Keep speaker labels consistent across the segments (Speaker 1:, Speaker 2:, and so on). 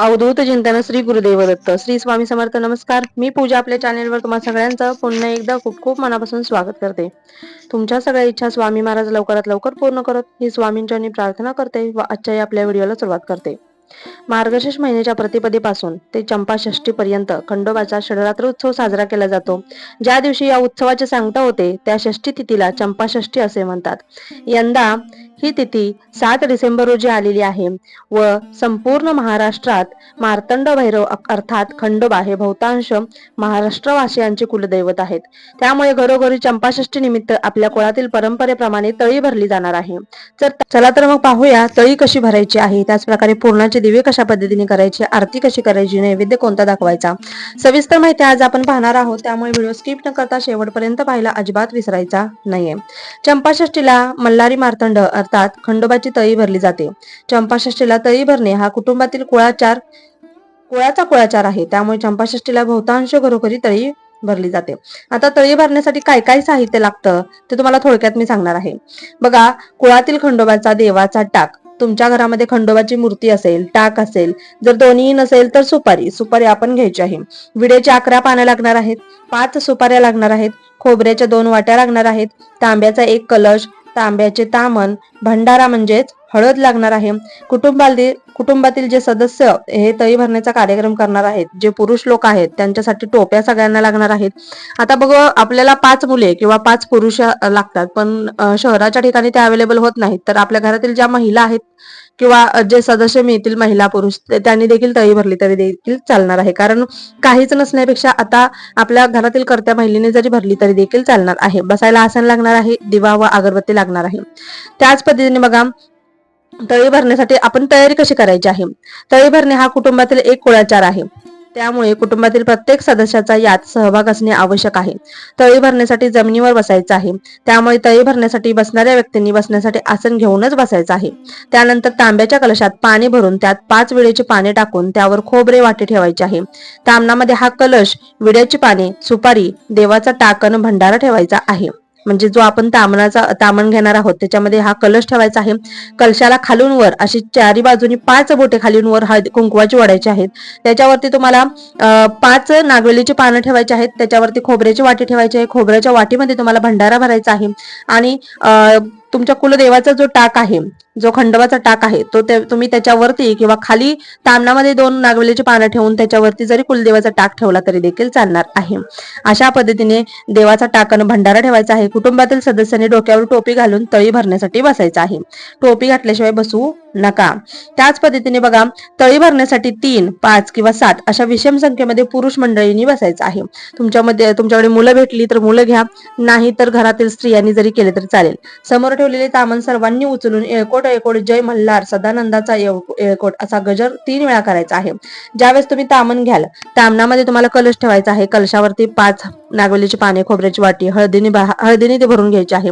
Speaker 1: अवधूत चिंतन श्री गुरुदेव दत्त श्री स्वामी समर्थ नमस्कार. मी पूजा आपल्या चॅनेलवर तुम्हा सगळ्यांचं पुन्हा एकदा खूप खूप मनापासून स्वागत करते. तुमच्या सगळ्या इच्छा स्वामी महाराज लवकरात लवकर पूर्ण करत ही स्वामींच्या प्रार्थना करते व आजच्या आपल्या व्हिडिओला सुरुवात करते. मार्गशीर्ष महिन्याच्या प्रतिपदेपासून ते चंपाषष्ठी पर्यंत खंडोबाचा षडरात्र उत्सव साजरा केला जातो. ज्या दिवशी या उत्सवाचे सांगता होते त्या षष्ठी तिथीला चंपाषष्ठी असे म्हणतात. यंदा ही तिथी सात डिसेंबर रोजी आलेली आहे व संपूर्ण महाराष्ट्रात मार्तंड भैरव अर्थात खंडोबा हे बहुतांश महाराष्ट्रवासियांचे कुलदैवत आहेत. त्यामुळे घरोघरी चंपाषष्ठी निमित्त आपल्या कुळातील परंपरेप्रमाणे तळी भरली जाणार आहे. चला तर मग पाहूया तळी कशी भरायची आहे. त्याचप्रकारे पूर्णाचे दिवे कशा पद्धतीने करायचे आरती कशी करायची नैवेद्य कोणता दाखवायचा? सविस्तर माहिती आज आपण पाहणार आहोत. त्यामुळे व्हिडिओ स्किप न करता शेवटपर्यंत पाहायला अजिबात विसरायचा नाहीये. चंपाषष्टीला मल्हारी मार्तंड अर्थात खंडोबाची तळी भरली जाते. चंपाषष्टीला तळी भरणे हा कुटुंबातील कुळाचार कुळाचा कुळाचार आहे. त्यामुळे चंपाषष्टीला बहुतांश घरोघरी तळी भरली जाते. आता तळी भरण्यासाठी काय काय साहित्य लागतं ते तुम्हाला थोडक्यात मी सांगणार आहे. बघा कुळातील खंडोबाचा देवाचा टाक. तुमच्या घरामध्ये खंडोबाची मूर्ती असेल टाक असेल जर दोन्ही नसेल तर सुपारी. सुपारी आपण घ्यायची आहे. विड्याच्या अकरा पानं लागणार आहेत पाच सुपाऱ्या लागणार आहेत खोबऱ्याच्या दोन वाट्या लागणार आहेत तांब्याचा एक कलश तांब्याचे तामन भंडारा म्हणजेच हळद लागणार आहे. कुटुंबातील कुटुंबातील जे सदस्य हे तळी भरण्याचा कार्यक्रम करणार आहेत जे पुरुष लोक आहेत त्यांच्यासाठी टोप्या सगळ्यांना लागणार आहेत. आता बघ आपल्याला पाच मुले किंवा पाच पुरुष लागतात पण शहराच्या ठिकाणी ते अवेलेबल होत नाहीत. तर आपल्या घरातील ज्या महिला आहेत किंवा जे सदस्य मिळतील महिला पुरुष त्यांनी देखील तळी भरली तरी देखील चालणार आहे. कारण काहीच नसण्यापेक्षा आता आपल्या घरातील कर्त्या महिलेने जरी भरली तरी देखील चालणार आहे. बसायला आसन लागणार आहे दिवा व अगरबत्ती लागणार आहे. त्याच पद्धतीने बघा तळी भरण्यासाठी आपण तयारी कशी करायची आहे? तळी भरणे हा कुटुंबातील एक कुळाचार आहे. त्यामुळे कुटुंबातील प्रत्येक सदस्याचा यात सहभाग असणे आवश्यक आहे. तळी भरण्यासाठी जमिनीवर बसायचं आहे. त्यामुळे तळी भरण्यासाठी बसणाऱ्या व्यक्तींनी बसण्यासाठी आसन घेऊनच बसायचं आहे. त्यानंतर तांब्याच्या कलशात पाणी भरून त्यात पाच विड्याची पाने टाकून त्यावर खोबरे वाटे ठेवायचे आहे. तामणामध्ये हा कलश विड्याची पाने सुपारी देवाचा टाकण भंडारा ठेवायचा आहे. म्हणजे जो आपण तामणाचा तामण घेणार आहोत त्याच्यामध्ये हा कलश ठेवायचा आहे. कलशाला खालून वर अशी चारी बाजूनी पाच बोटे खालून वर हळद कुंकवाची वाढायची आहेत. त्याच्यावरती तुम्हाला पाच नागवेलीची पानं ठेवायची आहेत. त्याच्यावरती खोबऱ्याची वाटी ठेवायची आहे. खोबऱ्याच्या वाटीमध्ये तुम्हाला भंडारा भरायचा आहे. आणि तुमच्या कुलदेवाचा जो टाक आहे जो खंडोबाचा टाक आहे तो ते तुम्ही त्याच्यावरती किंवा खाली तामणामध्ये दोन नागवेलीची पानं ठेवून त्याच्यावरती जरी कुलदेवाचा टाक ठेवला तरी देखील चालणार आहे. अशा पद्धतीने देवाचा टाकन भंडारा ठेवायचा आहे. कुटुंबातील सदस्यांनी डोक्यावर टोपी घालून तळी भरण्यासाठी बसायचं आहे. टोपी घातल्याशिवाय बसू नका. त्याच पद्धतीने बघा तळी भरण्यासाठी तीन पाच किंवा सात अशा विषम संख्येमध्ये पुरुष मंडळींनी बसायचं आहे. तुमच्यामध्ये तुमच्याकडे मुलं भेटली तर मुलं घ्या. नाही तर घरातील स्त्रियांनी जरी केले तर चालेल. समोर ठेवलेले तामन सर्वांनी उचलून एळकोट एकोट जय मल्हार सदानंदाचा एळकोट असा गजर तीन वेळा करायचा आहे. ज्यावेळेस तुम्ही तामन घ्याल तामनामध्ये तुम्हाला कलश ठेवायचा आहे. कलशावरती पाच नागवेलीची पाने खोबऱ्याची वाटी हळदीने हळदीने ते भरून घ्यायचे आहे.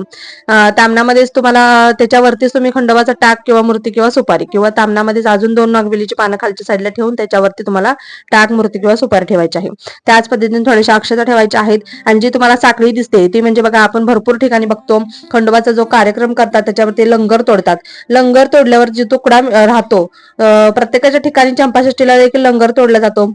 Speaker 1: तामनामध्येच तुम्हाला त्याच्यावरतीच तुम्ही खंडोबाचा टाक किंवा मूर्ती किंवा सुपारी किंवा तामनामध्येच अजून दोन नागवेलीची पानं खालच्या साईडला ठेवून त्याच्यावरती तुम्हाला टाक मूर्ती किंवा सुपारी ठेवायची आहे. त्याच पद्धतीने थोडेशा अक्षता ठेवायच्या आहेत. आणि जी तुम्हाला साखळी दिसते ती म्हणजे बघा आपण भरपूर ठिकाणी बघतो. खंडोबाचा जो कार्यक्रम करतात त्याच्यावरती लंगर तोडतात. लंगर तोडल्यावर जो तुकडा राहतो प्रत्येकाच्या ठिकाणी चंपाषष्टीला देखील लंगर तोडला जातो.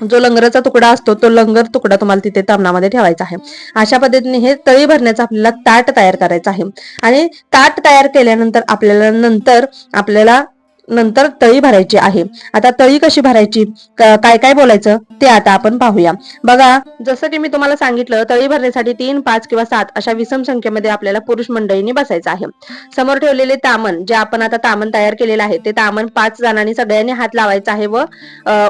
Speaker 1: जो लंगराचा तुकडा असतो तो लंगर तुकडा तुम्हाला तिथे तामणामध्ये ठेवायचा आहे. अशा पद्धतीने हे तळी भरण्याचा आपल्याला ताट तयार करायचं आहे. आणि ताट तयार केल्यानंतर आपल्याला नंतर आपल्याला नंतर तळी भरायची आहे. आता तळी कशी भरायची? काय काय बोलायचं? ते आता आपण पाहूया. बघा जसं की मी तुम्हाला सांगितलं तळी भरण्यासाठी तीन पाच किंवा सात अशा विषम संख्येमध्ये आपल्याला पुरुष मंडळींनी बसायचं आहे. समोर ठेवलेले तामन जे आपण आता तामन तयार केलेलं आहे ते तामन पाच जणांनी सगळ्यांनी हात लावायचा आहे व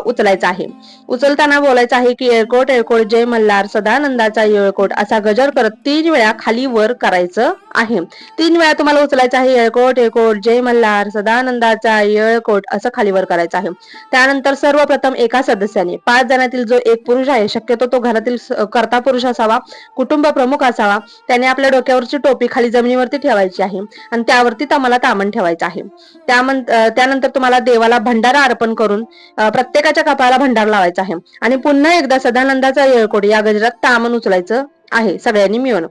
Speaker 1: उचलायचा आहे. उचलताना बोलायचं आहे की येळकोट येळकोट जय मल्हार सदानंदाचा येळकोट असा गजर करत तीन वेळा खाली वर करायचं आहे. तीन वेळा तुम्हाला उचलायचं आहे येळकोट येळकोट जय मल्हार सदानंदाचा येळकोट असं खालीवर करायचं आहे. त्यानंतर सर्वप्रथम एका सदस्याने पाच जणातील जो एक पुरुष आहे शक्यतो तो घरातील कर्ता पुरुष असावा कुटुंब प्रमुख असावा त्याने आपल्या डोक्यावरची टोपी खाली जमिनीवरती ठेवायची आहे आणि त्यावरती तुम्हाला तामण ठेवायचं आहे. त्यानंतर तुम्हाला देवाला भंडारा अर्पण करून प्रत्येकाच्या कपाळाला भंडार लावायचा आहे. आणि पुन्हा एकदा सदानंदाचा येळकोट या गजरात तामण उचलायचं आहे सगळ्यांनी मिळून.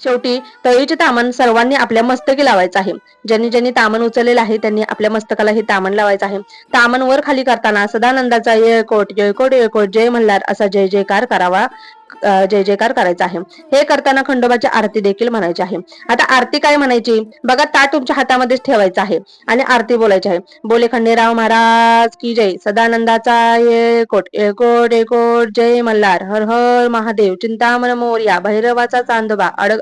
Speaker 1: शेवटी तळीचे तामण सर्वांनी आपल्या मस्तकी लावायचं आहे. ज्यांनी ज्यांनी तामण उचललेलं आहे त्यांनी आपल्या मस्तकाला हे तामण लावायचं आहे. तामण वर खाली करताना सदानंदाचा येळकोट येळकोट येळकोट जय मल्हार असा जय जयकार करावा. जय जयकार करायचा आहे. हे करताना खंडोबाची आरती देखील म्हणायची आहे. आता आरती काय म्हणायची? बघा ताट तुमच्या हातामध्येच ठेवायचं आहे आणि आरती बोलायची आहे. बोले खंडेराव महाराज की जय. सदानंदाचा एकोट एकोट एकोट जय मल्हार. हर हर महादेव. चिंतामण मोर्या. भैरवाचा चांदोबा. अड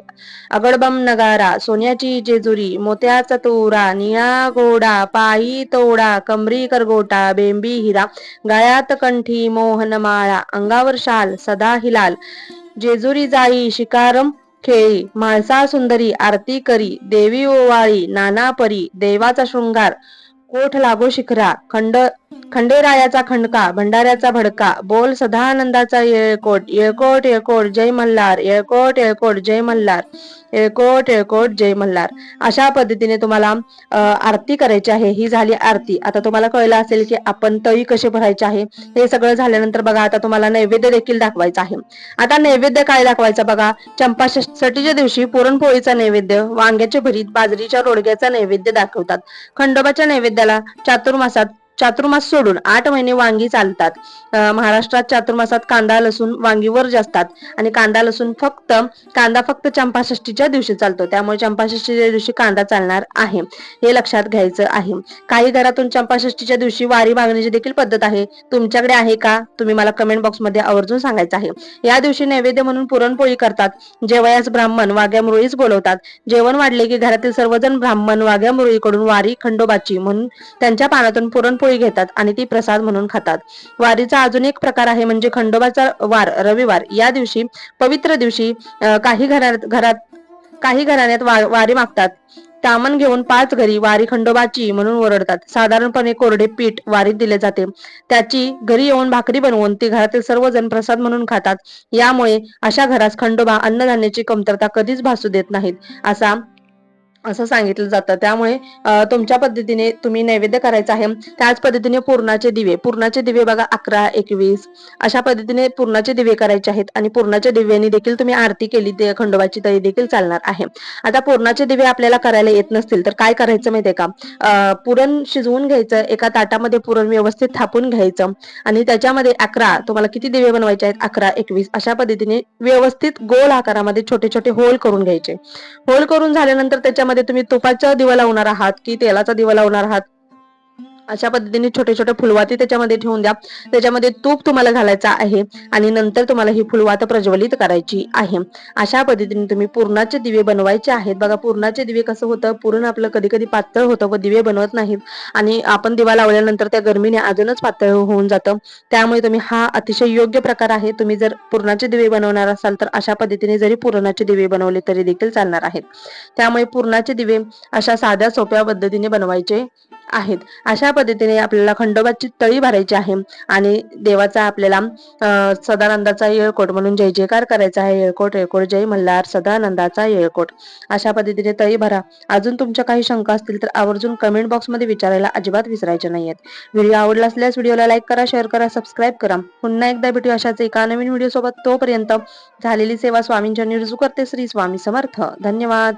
Speaker 1: अगडबम नगारा. सोन्याची जेजुरी. मोत्याचा तोरा. निळा गोडा. पायी तोडा. कमरी करगोटा. बेंबी हिरा. गळ्यात कंठी मोहनमाळा. अंगावर शाल. सदा हिलाल. जेजुरी जाई शिकारम खेळी म्हाळसा सुंदरी आरती करी देवी ओवाळी नाना परी देवाचा शृंगार कोठ लागो शिखरा खंड खंडेरायाचा खंडका भंडाऱ्याचा भडका बोल सदानंदाचा येळकोट येळकोट येळकोट जय मल्हार येळकोट येळकोट जय मल्हार. येळकोट येळकोट जय मल्हार. अशा पद्धतीने तुम्हाला आरती करायची आहे. ही झाली आरती. आता तुम्हाला कळलं असेल की आपण तळी कशी भरायची आहे? हे सगळं झाल्यानंतर बघा आता तुम्हाला नैवेद्य देखील दाखवायचा आहे. आता नैवेद्य काय दाखवायचा बघा? चंपा षष्टीच्या दिवशी पुरणपोळीचा नैवेद्य वांग्याचे भरीत बाजरीच्या रोडग्याचा नैवेद्य दाखवतात. खंडोबाच्या नैवेद्याला चातुर्मासात चातुर्मास सोडून आठ महिने वांगी चालतात. महाराष्ट्रात चातुर्मासात कांदा लसूण वांगीवर असतात आणि कांदा लसूण फक्त कांदा फक्त चंपाषष्टीच्या दिवशी चालतो. त्यामुळे चंपाषष्टीच्या दिवशी कांदा चालणार आहे. हे लक्षात घ्यायचं आहे. काही घरातून चंपाषष्टीच्या दिवशी वारी मागण्याची देखील पद्धत आहे. तुमच्याकडे आहे का? तुम्ही मला कमेंट बॉक्समध्ये आवर्जून सांगायचं आहे. या दिवशी नैवेद्य म्हणून पुरणपोळी करतात. जेवयास ब्राह्मण वाघ्या मुरळीच बोलवतात. जेवण वाढले की घरातील सर्वजण ब्राह्मण वाघ्या मुरळीकडून वारी खंडोबाची म्हणून त्यांच्या पानातून पुरणपोळी घेतात आणि ती प्रसाद म्हणून खातात. वारीचा अजून एक प्रकार आहे म्हणजे खंडोबाचा वार रविवार. या दिवशी पवित्र दिवशी काही घरात घरात काही घराण्यात वा- वारी मागतात. तामण घेऊन पाच घरी वारी खंडोबाची म्हणून ओरडतात. साधारणपणे कोरडे पीठ वारीत दिले जाते. त्याची घरी येऊन भाकरी बनवून ती घरातील सर्वजण प्रसाद म्हणून खातात. यामुळे अशा घरास खंडोबा अन्नधान्याची कमतरता कधीच भासू देत नाहीत. असा असं सांगितलं जातं. त्यामुळे तुमच्या पद्धतीने तुम्ही नैवेद्य करायचं आहे. त्याच पद्धतीने पूर्णाचे दिवे पूर्णाचे दिवे बघा अकरा एकवीस अशा पद्धतीने पूर्णाचे दिवे करायचे आहेत. आणि पूर्णाच्या दिव्यांनी देखील तुम्ही आरती केली ते खंडोबाची तरी देखील चालणार आहे. आता पूर्णाचे दिवे आपल्याला करायला येत नसतील तर काय करायचं माहितीये का? अं, पुरण शिजवून घ्यायचं एका ताटामध्ये पुरण व्यवस्थित थापून घ्यायचं. आणि त्याच्यामध्ये अकरा तुम्हाला किती दिवे बनवायचे आहेत? अकरा एकवीस अशा पद्धतीने व्यवस्थित गोल आकारामध्ये छोटे छोटे होल करून घ्यायचे. होल करून झाल्यानंतर त्याच्यामध्ये तुम्ही तुपाचा दिवा लावणार आहात की तेलाचा दिवा लावणार आहात? अशा पद्धतीने छोटे छोटे फुलवाती त्याच्यामध्ये ठेवून द्या. त्याच्यामध्ये तूप तुम्हाला घालायचं आहे आणि नंतर तुम्हाला ही फुलवात प्रज्वलित करायची आहे. अशा पद्धतीने तुम्ही पूर्णाचे दिवे बनवायचे आहेत. बघा पूर्णाचे दिवे कसं होतं? पूर्ण आपलं कधी कधी पातळ होतं व दिवे बनवत नाहीत. आणि आपण दिवा लावल्यानंतर त्या गरमीने अजूनच पातळ होऊन जातं. त्यामुळे तुम्ही हा अतिशय योग्य प्रकार आहे. तुम्ही जर पूर्णाचे दिवे बनवणार असाल तर अशा पद्धतीने जरी पूर्णाचे दिवे बनवले तरी देखील चालणार आहेत. त्यामुळे पूर्णाचे दिवे अशा साध्या सोप्या पद्धतीने बनवायचे. आहेत. अशा पद्धतीने आपल्याला खंडोबाची तळी भरायची आहे आणि देवाचा आपल्याला सदानंदाचा येळकोट म्हणून जय जयकार करायचा आहे. येळकोट येळकोट जय मल्हार सदानंदाचा येळकोट. अशा पद्धतीने तळी भरा. अजून तुमच्या काही शंका असतील तर आवर्जून कमेंट बॉक्समध्ये विचारायला अजिबात विसरायचे नाहीयेत. व्हिडिओ आवडला असल्यास व्हिडिओला लाईक करा शेअर करा सबस्क्राईब करा. पुन्हा एकदा भेटू अशाच एका नवीन व्हिडिओ सोबत तोपर्यंत झालेली सेवा स्वामींच्या निर्जू करते श्री स्वामी समर्थ. धन्यवाद.